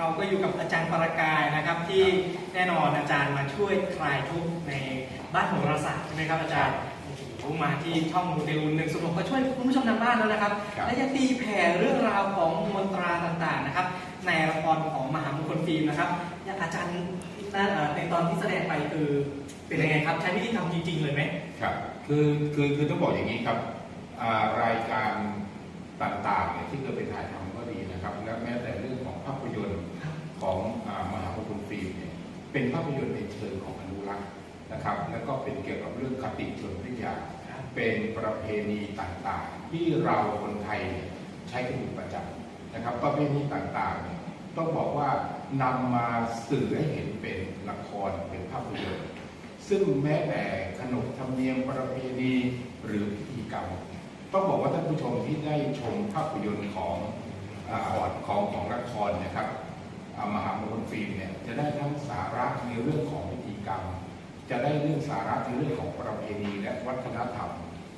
เราก็อยู่กับอาจารย์ปรากายนะครับ ที่แน่นอนอาจารย์มาช่วยคลายทุกข์ในบ้านโหราศาสตร์ใช่ไหมครับอาจารย์โอ้โหมาที่ช่องมูเตลูหนึ่งสุดก็ช่วยคุณผู้ชมทางบ้านแล้วนะครับครับและยังตีแผ่เรื่องราวของมนตราต่างๆนะครับ ในละครของมหามงคลฟิล์มนะครับอย่างอาจารย์น่าเอ่อในตอนที่แสดงไปคือเป็นยังไงครับใช้วิธีทำจริง ๆ เลยไหมครับคือคือคือต้องบอกอย่างนี้ครับอ่ารายการต่างๆเนี่ยที่เคยไปถ่ายทำก็ดีนะครับ และแม้แต่เรื่องของภาพยนตร์ ของอมหาวิทยาลัยฟิล์มเนี่ยเป็นภาพยนตร์ในเชิงของอนุรักษ์นะครับ แล้วก็เป็นเกี่ยวกับเรื่องคติชนวิทยา เป็นประเพณีต่างๆ ที่เราคนไทยใช้กันอยู่ประจำนะครับ ประเพณีต่างๆเนี่ยต้องบอกว่านำมาสื่อให้เห็นเป็นละครเป็นภาพยนตร์ซึ่งแม้แต่ขนบธรรมเนียมประเพณีหรือพิธีกรรม ต้องบอกว่าท่านผู้ชมที่ได้ชมภาพยนตร์ของอาของของละครนะครับ มหามงคลฟิล์มเนี่ยจะได้ทั้งสาระในเรื่องของพิธีกรรม จะได้เรื่องสาระในเรื่องของประเพณีและวัฒนธรรม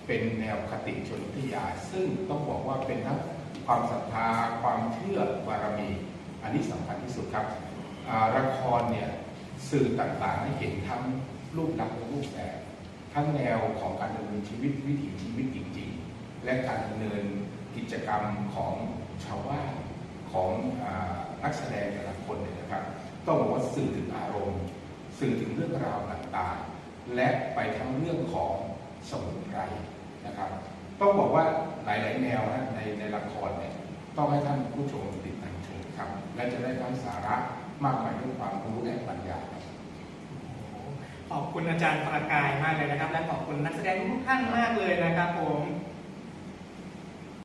เป็นแนวคติชนวิทยา ซึ่งต้องบอกว่าเป็นทั้งความศรัทธาความเชื่อบารมี อันนี้สำคัญที่สุดครับละครเนี่ยสื่อต่างๆให้เห็นทั้งรูปลักษณ์และรูปแบบทั้งแนวของการดำเนินชีวิตวิถีชีวิตจริง ๆ และการดำเนินกิจกรรมของชาวบ้าน ของอนักแสดงแต่ละคนเนี่ยนะครับ ต้องบอกว่าสื่อถึงอารมณ์ สื่อถึงเรื่องราวต่างๆ และไปทั้งเรื่องของสมุนไพรนะครับ ต้องบอกว่าหลายๆแนวนะในในละครเนี่ยต้องให้ท่านผู้ชมติดตามชมครับ และจะได้ทั้งสาระมากมายด้วยความรู้และปัญญาครับขอบคุณอาจารย์ปรากายมากเลยนะครับ และขอบคุณนักแสดงทุกท่านมากเลยนะครับผม